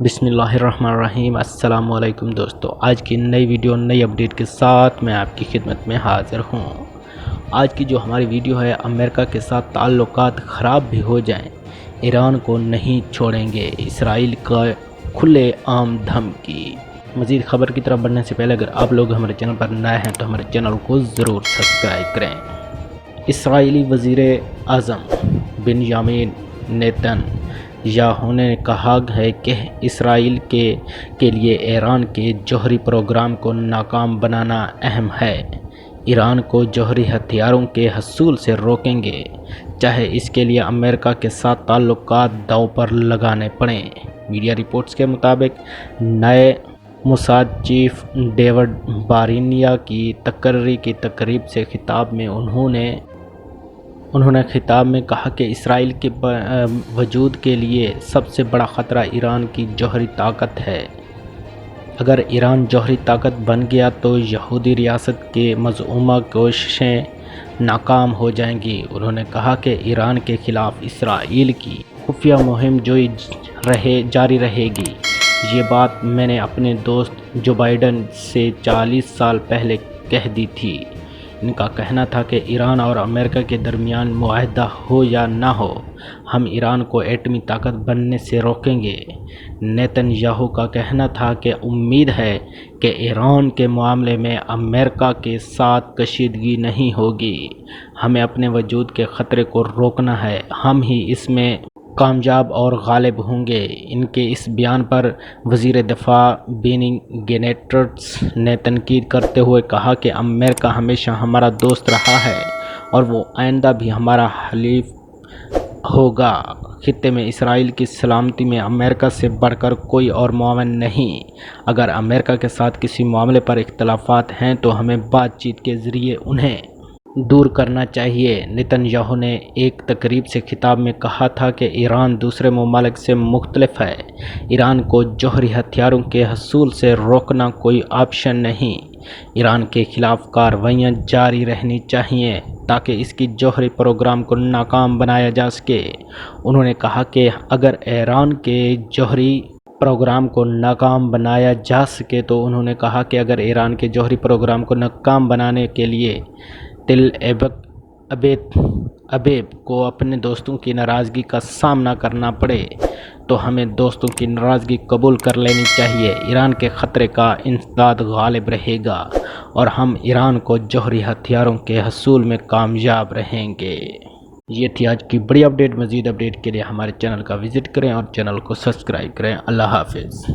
بسم اللہ الرحمن الرحیم۔ السلام علیکم دوستو، آج کی نئی ویڈیو، نئی اپڈیٹ کے ساتھ میں آپ کی خدمت میں حاضر ہوں۔ آج کی جو ہماری ویڈیو ہے، امریکہ کے ساتھ تعلقات خراب بھی ہو جائیں، ایران کو نہیں چھوڑیں گے، اسرائیل کا کھلے عام دھمکی۔ مزید خبر کی طرف بڑھنے سے پہلے اگر آپ لوگ ہمارے چینل پر نئے ہیں تو ہمارے چینل کو ضرور سبسکرائب کریں۔ اسرائیلی وزیر اعظم بن یامین نیتن یاہو نے کہا ہے کہ اسرائیل کے کے لیے ایران کے جوہری پروگرام کو ناکام بنانا اہم ہے۔ ایران کو جوہری ہتھیاروں کے حصول سے روکیں گے۔ چاہے اس کے لیے امریکہ کے ساتھ تعلقات دو پر لگانے پڑیں۔ میڈیا رپورٹس کے مطابق، نئے موساد چیف ڈیوڈ بارینیا کی تقرری کی تقریب سے خطاب میں انہوں نے انہوں نے خطاب میں کہا کہ اسرائیل کے وجود کے لیے سب سے بڑا خطرہ ایران کی جوہری طاقت ہے۔ اگر ایران جوہری طاقت بن گیا تو یہودی ریاست کے مضمومہ کوششیں ناکام ہو جائیں گی۔ انہوں نے کہا کہ ایران کے خلاف اسرائیل کی خفیہ مہم جو رہے جاری رہے گی۔ یہ بات میں نے اپنے دوست جو بائیڈن سے چالیس سال پہلے کہہ دی تھی۔ ان کا کہنا تھا کہ ایران اور امریکہ کے درمیان معاہدہ ہو یا نہ ہو، ہم ایران کو ایٹمی طاقت بننے سے روکیں گے۔ نیتن یاہو کا کہنا تھا کہ امید ہے کہ ایران کے معاملے میں امریکہ کے ساتھ کشیدگی نہیں ہوگی۔ ہمیں اپنے وجود کے خطرے کو روکنا ہے۔ ہم ہی اس میں کامیاب اور غالب ہوں گے۔ ان کے اس بیان پر وزیر دفاع بینی گینیٹرٹس نے تنقید کرتے ہوئے کہا کہ امریکہ ہمیشہ ہمارا دوست رہا ہے اور وہ آئندہ بھی ہمارا حلیف ہوگا۔ خطے میں اسرائیل کی سلامتی میں امریکہ سے بڑھ کر کوئی اور معاون نہیں۔ اگر امریکہ کے ساتھ کسی معاملے پر اختلافات ہیں تو ہمیں بات چیت کے ذریعے انہیں دور کرنا چاہیے۔ نتن یاہو نے ایک تقریب سے خطاب میں کہا تھا کہ ایران دوسرے ممالک سے مختلف ہے۔ ایران کو جوہری ہتھیاروں کے حصول سے روکنا کوئی آپشن نہیں۔ ایران کے خلاف کارروائیاں جاری رہنی چاہیے تاکہ اس کی جوہری پروگرام کو ناکام بنایا جا سکے۔ انہوں نے کہا کہ اگر ایران کے جوہری پروگرام کو ناکام بنایا جا سکے تو انہوں نے کہا کہ اگر ایران کے جوہری پروگرام کو ناکام بنانے کے لیے تل ایبک ابیت ابیب کو اپنے دوستوں کی ناراضگی کا سامنا کرنا پڑے، تو ہمیں دوستوں کی ناراضگی قبول کر لینی چاہیے۔ ایران کے خطرے کا انسداد غالب رہے گا اور ہم ایران کو جوہری ہتھیاروں کے حصول میں کامیاب رہیں گے۔ یہ تھی آج کی بڑی اپڈیٹ۔ مزید اپڈیٹ کے لیے ہمارے چینل کا وزٹ کریں اور چینل کو سبسکرائب کریں۔ اللہ حافظ۔